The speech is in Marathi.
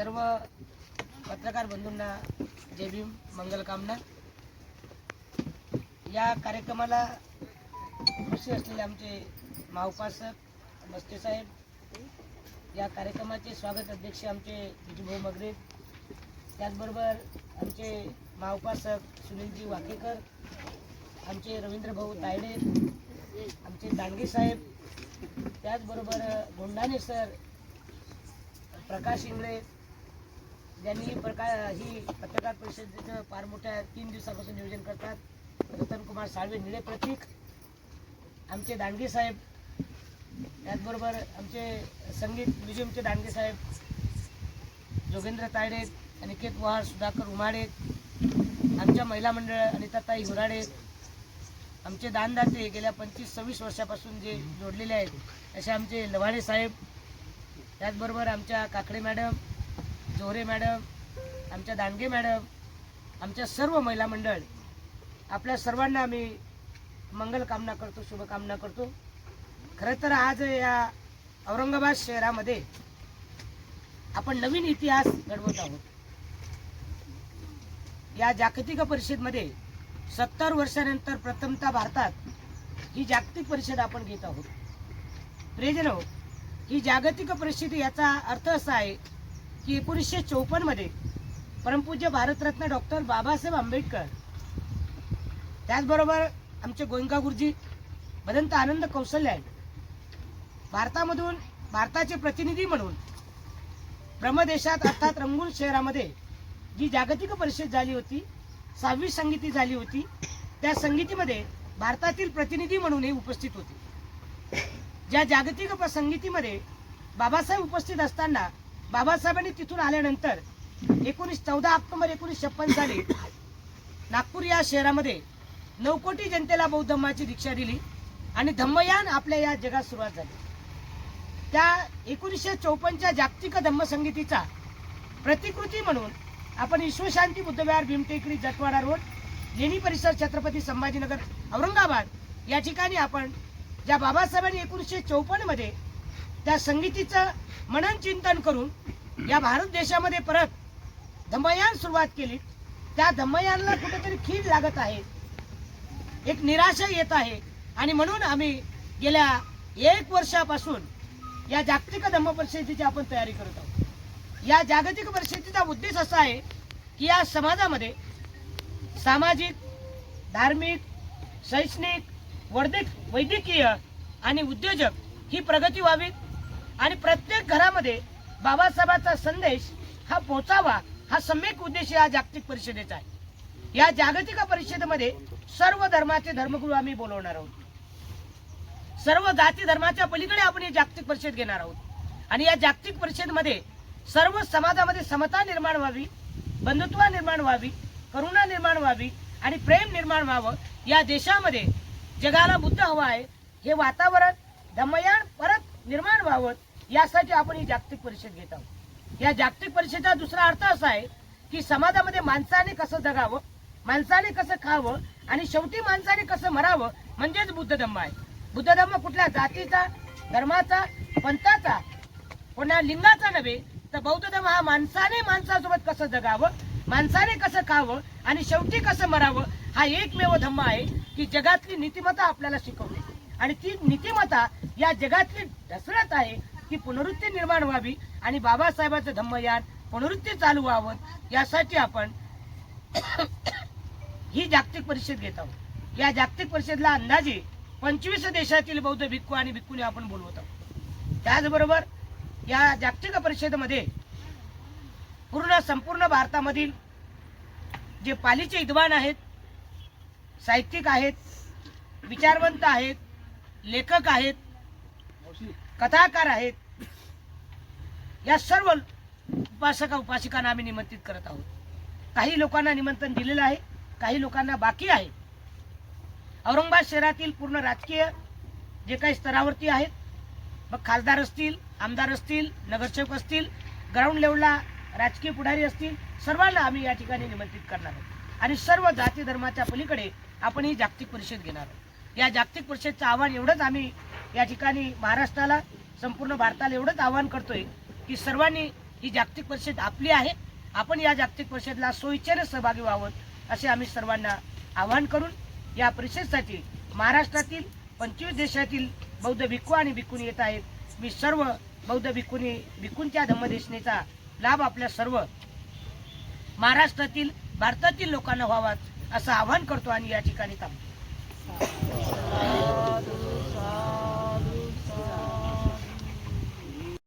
सर्व पत्रकार बंधूंना जय भीम मंगलकामना या कार्यक्रमाला खुशी असलेले आमचे महाउपासक मस्ते साहेब या कार्यक्रमाचे स्वागत अध्यक्ष आमचे विजूभाऊ मगरे त्याचबरोबर आमचे महाउपासक सुनीलजी वाकेकर आमचे रवींद्र भाऊ तायडे आमचे दांडगे साहेब त्याचबरोबर गोंडाने सर प्रकाश इंगळे ज्यांनी प्रकार ही पत्रकार परिषदेचं फार मोठ्या तीन दिवसापासून नियोजन करतात. रतनकुमार साळवे निळे प्रतीक आमचे दांडगे साहेब त्याचबरोबर आमचे संगीत म्युझियमचे दांडगे साहेब जोगेंद्र तायडे अनिकेत वहार सुधाकर उमाडे आमच्या महिला मंडळ अनिताताई हुराडे आमचे दानदाते गेल्या पंचवीस सव्वीस वर्षापासून जे जोडलेले आहेत असे आमचे लवाडे साहेब त्याचबरोबर आमच्या काकडे मॅडम जोहरे मॅडम आमच्या दांडगे मॅडम आमच्या सर्व महिला मंडळ आपल्या सर्वांना आम्ही मंगलकामना करतो शुभकामना करतो. खरं तर आज या औरंगाबाद शहरामध्ये आपण नवीन इतिहास घडवत आहोत. या जागतिक परिषदेमध्ये सत्तर वर्षानंतर प्रथमता भारतात ही जागतिक परिषद आपण घेत आहोत. प्रियजनो ही जागतिक परिषद याचा अर्थ असा आहे की एकोणीसशे चौपन्नमध्ये परमपूज्य भारतरत्न डॉक्टर बाबासाहेब आंबेडकर. त्याचबरोबर आमचे गोयंका गुरुजी भदंत आनंद कौशल्य आहे भारतामधून भारताचे प्रतिनिधी म्हणून ब्रह्मदेशात अर्थात रंगून शहरामध्ये जी जागतिक परिषद झाली होती सहावी संगीती झाली होती त्या संगीतीमध्ये भारतातील प्रतिनिधी म्हणून हे उपस्थित होते. ज्या जागतिक संगीतीमध्ये बाबासाहेब उपस्थित असताना बाबासाहेबांनी तिथून आल्यानंतर एकोणीस चौदा ऑक्टोबर एकोणीस छप्पन साली नागपूर या शहरामध्ये नऊ कोटी जनतेला बौद्ध धम्माची दीक्षा दिली आणि धम्मयान आपल्या या जगात सुरुवात झाली. त्या एकोणीसशे चौपन्नच्या जागतिक धम्मसंगीतीचा प्रतिकृती म्हणून आपण विश्वशांती बुद्धविहार भीमटेकडी जटवाडा रोड लेणी परिसर छत्रपती संभाजीनगर औरंगाबाद या ठिकाणी आपण ज्या बाबासाहेबांनी एकोणीसशे चौपन्नमध्ये त्या संगीतीचं मनन चिंतन करून या भारत देशामध्ये परत धम्मयान सुरुवात केली. त्या धम्मयानला कुठेतरी खीड लागत आहे. एक निराशा येत आहे. आणि म्हणून आम्ही गेल्या एक वर्षापासून या जागतिक धम्म परिषदेची आपण तयारी करत आहोत. या जागतिक परिषदेचा उद्देश असा आहे की या समाजामध्ये सामाजिक धार्मिक शैक्षणिक वर्धिक वैद्यकीय आणि उद्योजक ही प्रगती व्हावी. आणि प्रत्येक घरामध्ये बाबासाहेबांचा संदेश हा पोचावा हा सम्यक उद्देश या जागतिक परिषदेचा आहे. या जागतिक परिषदेमध्ये सर्व धर्माचे धर्मगुरू आम्ही बोलवणार आहोत. सर्व जाती धर्माच्या पलीकडे आपण ही जागतिक परिषद घेणार आहोत. आणि या जागतिक परिषदेमध्ये सर्व समाजामध्ये समता निर्माण व्हावी बंधुत्व निर्माण व्हावी करुणा निर्माण व्हावी आणि प्रेम निर्माण व्हावं या देशामध्ये जगाला बुद्ध हवा आहे. हे वातावरण धम्मयान परत निर्माण व्हावं यासाठी आपण ही जागतिक परिषद घेत आहोत. या जागतिक परिषदेचा दुसरा अर्थ असा आहे की समाजामध्ये माणसाने कसं जगावं माणसाने कसं खावं आणि शेवटी माणसाने कसं मरावं म्हणजेच बुद्ध धम्म आहे. बुद्ध धम्म कुठल्या जातीचा धर्माचा पंथाचा कोणा लिंगाचा नव्हे तर बौद्ध धर्म हा माणसाने माणसासोबत कसं जगावं माणसाने कसं खावं आणि शेवटी कसं मरावं हा एकमेव धम्म आहे की जगातली नीतिमत्ता आपल्याला शिकवते. आणि ती नीतिमत्ता या जगातली ढसळत आहे ही पुनरुत्ती निर्माण व्हावी आणि बाबासाहेबांचं धम्मयान पुनरुत्ती चालू व्हावं यासाठी आपण ही जागतिक परिषद घेत आहोत. या जागतिक परिषदेला अंदाजे पंचवीस देशातील बौद्ध भिक्खू आणि भिक्खूने आपण बोलवत आहोत. त्याचबरोबर या जागतिक परिषदेमध्ये पूर्ण संपूर्ण भारतामधील जे पालीचे विद्वान आहेत साहित्यिक आहेत विचारवंत आहेत लेखक आहेत कथाकार आहेत. या सर्व उपासका उपासिकांना आम्ही निमंत्रित करत आहोत. काही लोकांना निमंत्रण दिलेलं आहे काही लोकांना बाकी आहे. औरंगाबाद शहरातील पूर्ण राजकीय जे काही स्तरावरती आहेत मग खासदार असतील आमदार असतील नगरसेवक असतील ग्राउंड लेवलला राजकीय पुढारी असतील सर्वांना आम्ही या ठिकाणी निमंत्रित करणार आहोत. आणि सर्व जाती धर्माच्या पलीकडे आपण ही जागतिक परिषद घेणार आहोत. या जागतिक परिषदचं आव्हान एवढंच आम्ही या ठिकाणी महाराष्ट्राला संपूर्ण भारताला एवढंच आव्हान करतोय की सर्वांनी ही जागतिक परिषद आपली आहे. आपण या जागतिक परिषदेला सोयीच्याने सहभागी व्हावं असे आम्ही सर्वांना आवाहन करून या परिषदेसाठी महाराष्ट्रातील पंचवीस देशातील बौद्ध भिक्खू आणि भिक्खून येत आहेत. मी सर्व बौद्ध भिक्खूनी भिक्खूंच्या धम्मदेशनेचा लाभ आपल्या सर्व महाराष्ट्रातील भारतातील लोकांना व्हावा असं आवाहन करतो आणि या ठिकाणी थांबतो.